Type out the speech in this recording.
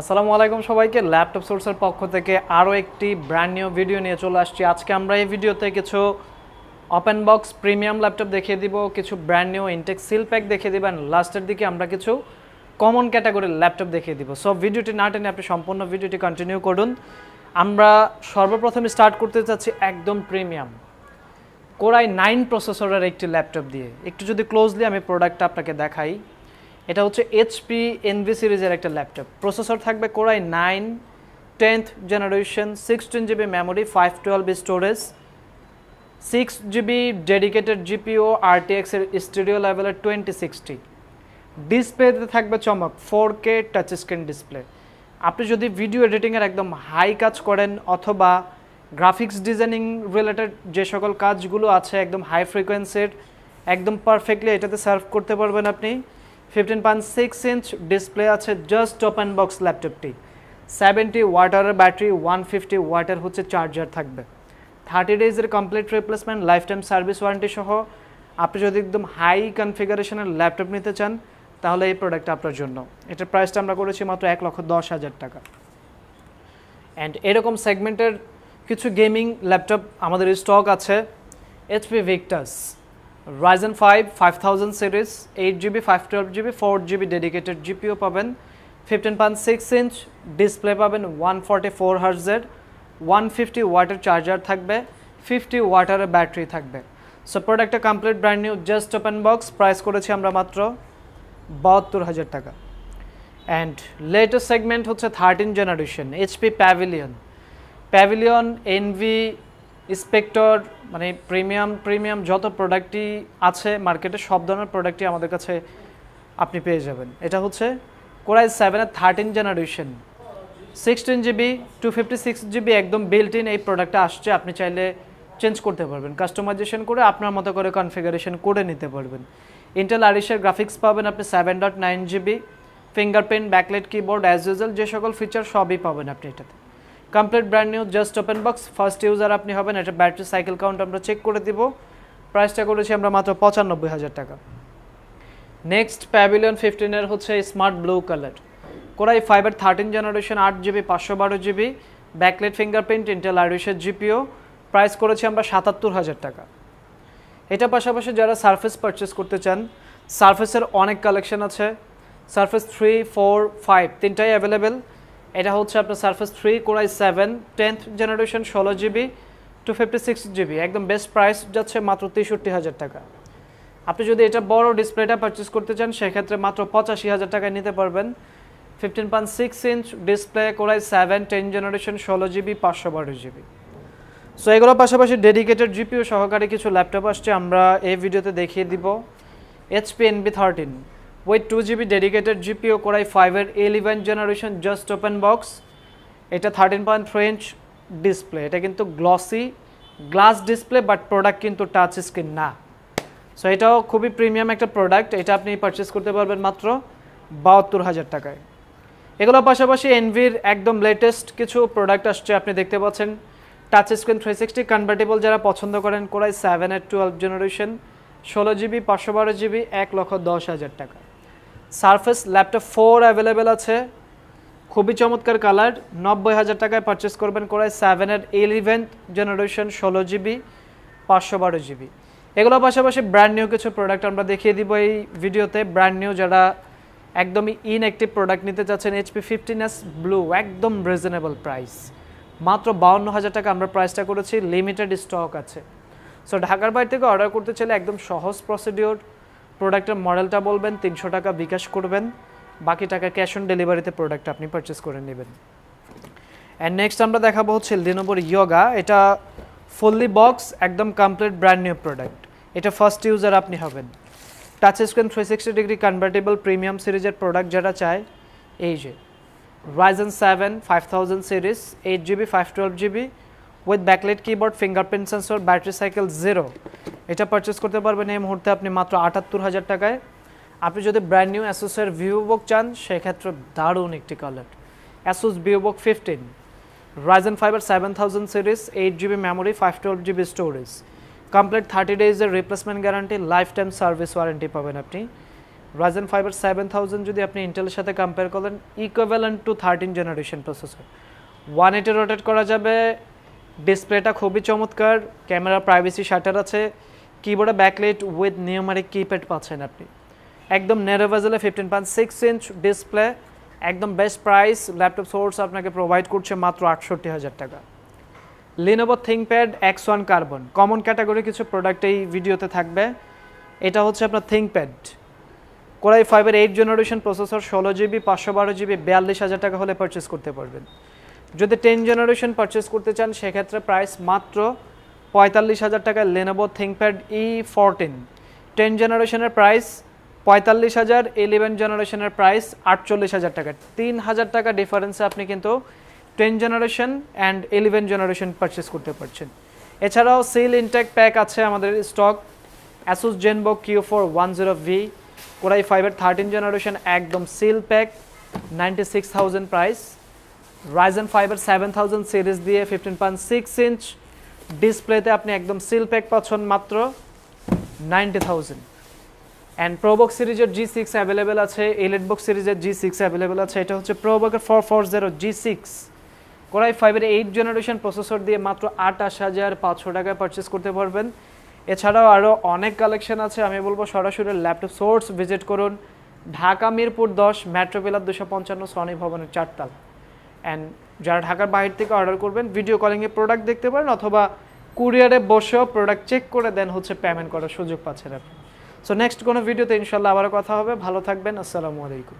আসসালামু আলাইকুম সবাইকে ল্যাপটপ সোর্সের পক্ষ থেকে আরও একটি ব্র্যান্ড নিউ ভিডিও নিয়ে চলে আসছি। আজকে আমরা এই ভিডিওতে কিছু ওপেন বক্স প্রিমিয়াম ল্যাপটপ দেখিয়ে দিব, কিছু brand new intact seal pack দেখিয়ে দিবেন লাস্টের দিকে আমরা কিছু কমন ক্যাটাগরির ল্যাপটপ দেখিয়ে দিব। সো ভিডিওটি না টেনে আপনি সম্পূর্ণ ভিডিওটি কন্টিনিউ করুন। আমরা সর্বপ্রথম স্টার্ট করতে চাচ্ছি একদম প্রিমিয়াম কোরাই নাইন প্রসেসরের একটি ল্যাপটপ দিয়ে। একটু যদি ক্লোজলি আমি প্রোডাক্টটা আপনাকে দেখাই। এটা হচ্ছে এইচপি এনভি সিরিজের একটা ল্যাপটপ। প্রসেসর থাকবে Core i nine tenth generation sixteen GB memory five twelve storage six GB dedicated GPU RTX এর স্টুডিও লেভেলের টোয়েন্টি সিক্সটি ডিসপ্লেতে থাকবে চমক four K touch screen display আপনি যদি ভিডিও এডিটিংয়ের একদম হাই কাজ করেন অথবা গ্রাফিক্স ডিজাইনিং রিলেটেড যে সকল কাজগুলো আছে একদম হাই ফ্রিকোয়েন্সির একদম পারফেক্টলি এটাতে সার্ভ করতে পারবেন আপনি। Fifteen point six inch display আছে জাস্ট ওপেন বক্স ল্যাপটপটি সেভেন্টি ওয়াটারের ব্যাটারি ওয়ান ফিফটি ওয়াটার হচ্ছে চার্জার থাকবে। Thirty ডেজের complete replacement lifetime service warranty সহ। আপনি যদি একদম হাই কনফিগারেশনের ল্যাপটপ নিতে চান, তাহলে এই প্রোডাক্ট আপনার জন্য। এটার প্রাইসটা আমরা করেছি মাত্র এক লক্ষ দশ হাজার টাকা। অ্যান্ড এরকম সেগমেন্টের কিছু গেমিং ল্যাপটপ আমাদের স্টক আছে HP Victus Ryzen five five thousand series eight GB five twelve GB four GB dedicated GPU পাবেন। Fifteen point six inch display পাবেন ওয়ান ফর্টি ফোর হার্জের ওয়ান ফিফটি ওয়াটের চার্জার থাকবে ফিফটি ওয়াটারের battery থাকবে। So প্রোডাক্টটা complete brand new just open box price করেছি আমরা মাত্র বাহাত্তর হাজার টাকা। অ্যান্ড লেটেস্ট সেগমেন্ট হচ্ছে thirteen generation HP Pavilion Pavilion Envy Spectre মানে প্রিমিয়াম প্রিমিয়াম যত প্রোডাক্টই আছে মার্কেটে সব ধরনের প্রোডাক্টই আমাদের কাছে আপনি পেয়ে যাবেন। এটা হচ্ছে কোরাই সেভেনের thirteen generation sixteen GB two fifty six GB একদম বিল্ট ইন এই প্রোডাক্টটা আসছে, আপনি চাইলে চেঞ্জ করতে পারবেন। কাস্টমাইজেশন করে আপনার মতো করে কনফিগারেশন করে নিতে পারবেন। ইন্টেল আরিসের গ্রাফিক্স পাবেন আপনি seven dot nine GB fingerprint backlit keyboard as usual যে সকল ফিচার সবই পাবেন আপনি এটাতে। Complete brand new just open box first user আপনি হবেন, এটা ব্যাটারি সাইকেল কাউন্ট আমরা চেক করে দিব। প্রাইসটা করেছি আমরা মাত্র পঁচানব্বই হাজার টাকা। নেক্সট প্যাভিলিয়ন ফিফটিনের হচ্ছে smart blue colour Core i ফাইভের থার্টিন জেনারেশন আট জিবি পাঁচশো বারো জিবি ব্যাকলেট ফিঙ্গারপ্রিন্ট ইন্টেল আইরিশের জিপিও প্রাইস করেছি আমরা সাতাত্তর হাজার টাকা। এটা পাশাপাশি যারা সারফেস পারচেস করতে চান সারফেসের অনেক কালেকশন আছে। সারফেস থ্রি ফোর ফাইভ তিনটাই অ্যাভেলেবেল এটা হচ্ছে আপনার Surface three Core i seven tenth generation ষোলো GB two fifty six GB একদম বেস্ট প্রাইস যাচ্ছে মাত্র তেষট্টি হাজার টাকা। আপনি যদি এটা বড় ডিসপ্লেটা পারচেস করতে চান, সেক্ষেত্রে মাত্র পঁচাশি হাজার টাকায় নিতে পারবেন। Fifteen point six inch display Core i seven ten generation ষোলো জিবি পাঁচশো বারো জিবি সো এগুলোর পাশাপাশি ডেডিকেটেড জিপিও সহকারী কিছু ল্যাপটপ আসছে, আমরা এই ভিডিওতে দেখিয়ে দিব। HP ENVY thirteen with two GB dedicated GPU Core i ফাইভের eleven generation just open box এটা thirteen point three inch display এটা কিন্তু glossy glass display but product কিন্তু টাচ স্ক্রিন না। সো এটাও খুবই প্রিমিয়াম একটা প্রোডাক্ট এটা আপনি পারচেস করতে পারবেন মাত্র বাহাত্তর হাজার টাকায়। এগুলোর পাশাপাশি এনভির একদম লেটেস্ট কিছু প্রোডাক্ট আসছে, আপনি দেখতে পাচ্ছেন। Touch screen three sixty convertible যারা পছন্দ করেন কোরাই সেভেন এর টুয়েলভ জেনারেশন ষোলো জিবি পাঁচশো বারো জিবি এক লক্ষ দশ হাজার টাকা। সারফেস ল্যাপটপ ফোর অ্যাভেলেবেল আছে। খুবই চমৎকার কালার নব্বই হাজার টাকায় পারচেস করবেন কোরাই সেভেনের ইলেভেন জেনারেশন ষোলো জিবি পাঁচশো বারো জিবি এগুলোর পাশাপাশি ব্র্যান্ড নিউ কিছু প্রোডাক্ট আমরা দেখিয়ে দিব এই ভিডিওতে ব্র্যান্ড নিউ যারা একদমই ইনঅ্যাক্টিভ প্রোডাক্ট নিতে চাচ্ছেন এইচপি ফিফটিন এস ব্লু একদম রিজনেবল প্রাইস মাত্র বাউন্ন হাজার টাকা আমরা প্রাইসটা করেছি লিমিটেড স্টক আছে। সো ঢাকার বাইরে থেকে অর্ডার করতে চাইলে একদম সহজ প্রসিডিওর প্রোডাক্টের মডেলটা বলবেন, তিনশো টাকা বিকাশ করবেন, বাকি টাকা ক্যাশ অন ডেলিভারিতে প্রোডাক্ট আপনি পারচেস করে নেবেন। অ্যান্ড নেক্সট আমরা দেখাবো হচ্ছে লিনোভোর ইয়োগা এটা ফুললি বক্স একদম কমপ্লিট ব্র্যান্ড নিউ প্রোডাক্ট এটা ফার্স্ট ইউজার আপনি হবেন। Touch screen three sixty degree convertible premium সিরিজের প্রোডাক্ট যারা চায়, এই যে Ryzen seven five thousand series eight GB five twelve GB with backlit keyboard fingerprint sensor battery cycle zero এটা purchase করতে পারবেন এই মুহূর্তে আপনি মাত্র আটাত্তর হাজার টাকায়। আপনি যদি ব্র্যান্ড নিউ অ্যাসোসের ভিউবুক চান, সেক্ষেত্রে দারুণ একটি colour ASUS VivoBook fifteen Ryzen five seven thousand series eight GB memory five twelve GB storage complete thirty ডেজের replacement guarantee lifetime service warranty পাবেন আপনি। রাইজেন ফাইবার সেভেন থাউজেন্ড যদি আপনি ইন্টেলের সাথে কম্পেয়ার করেন equivalent to thirteen generation processor one এইটে rotate করা যাবে। ডিসপ্লেটা খুবই চমৎকার। ক্যামেরা প্রাইভেসি শাটার আছে। কিবোর্ডে ব্যাকলাইট উইথ নিউমারিক কিপ্যাড পাচ্ছেন আপনি। একদম নেরোভেজেলে fifteen point six inch display একদম বেস্ট প্রাইস ল্যাপটপ সোর্স আপনাকে প্রোভাইড করছে মাত্র আটষট্টি হাজার টাকা। Lenovo ThinkPad X one carbon common category কিছু প্রোডাক্ট এই ভিডিওতে থাকবে। এটা হচ্ছে আপনার থিঙ্কপ্যাড কোরাই ফাইভের এইট জেনারেশন প্রসেসর ষোলো জিবি পাঁচশো বারো জিবি বিয়াল্লিশ হাজার টাকা হলে পারচেস করতে পারবেন। যদি টেন জেনারেশন পারচেস করতে চান, সেক্ষেত্রে প্রাইস মাত্র পঁয়তাল্লিশ হাজার টাকায় Lenovo ThinkPad E fourteen ten জেনারেশনের প্রাইস পঁয়তাল্লিশ হাজার। ইলেভেন জেনারেশনের প্রাইস আটচল্লিশ হাজার টাকা। তিন হাজার টাকা ডিফারেন্সে আপনি কিন্তু ten generation and eleven generation purchase করতে পারছেন। এছাড়াও সিল ইনটেক প্যাক আছে আমাদের stock ASUS Zenbook Q four one zero V Core i ফাইভের থার্টিন জেনারেশন একদম seal pack ninety six thousand price Ryzen ফাইভের সেভেন থাউজেন্ড সিরিজ দিয়ে fifteen point six inch ডিসপ্লেতে আপনি একদম সিল প্যাক পাচ্ছেন মাত্র নাইনটি থাউজেন্ড। অ্যান্ড প্রোবক সিরিজের জি সিক্স অ্যাভেলেবেল আছে এলিট বুক সিরিজের জি সিক্স অ্যাভেলেবেল আছে। এটা হচ্ছে প্রোবকের four four zero G six Core i ফাইভের এইট জেনারেশন প্রসেসর দিয়ে মাত্র আটাশ হাজার পাঁচশো টাকায় পারচেস করতে পারবেন। এছাড়াও আরও অনেক কালেকশন আছে। আমি বলব সরাসরি ল্যাপটপ সোর্স ভিজিট করুন। ঢাকা মিরপুর দশ মেট্রো দুশো পঞ্চান্ন সনি ভবনের চারতাল। অ্যান্ড যারা ঢাকার বাইরে থেকে অর্ডার করবেন ভিডিও কলিংয়ে প্রোডাক্ট দেখতে পারেন অথবা কুরিয়ারে বসেও প্রোডাক্ট চেক করে দেন হচ্ছে পেমেন্ট করার সুযোগ পাচ্ছেন আপনি। সো নেক্সট কোনো ভিডিওতে ইনশাল্লাহ আবারও কথা হবে। ভালো থাকবেন। আসসালামু আলাইকুম।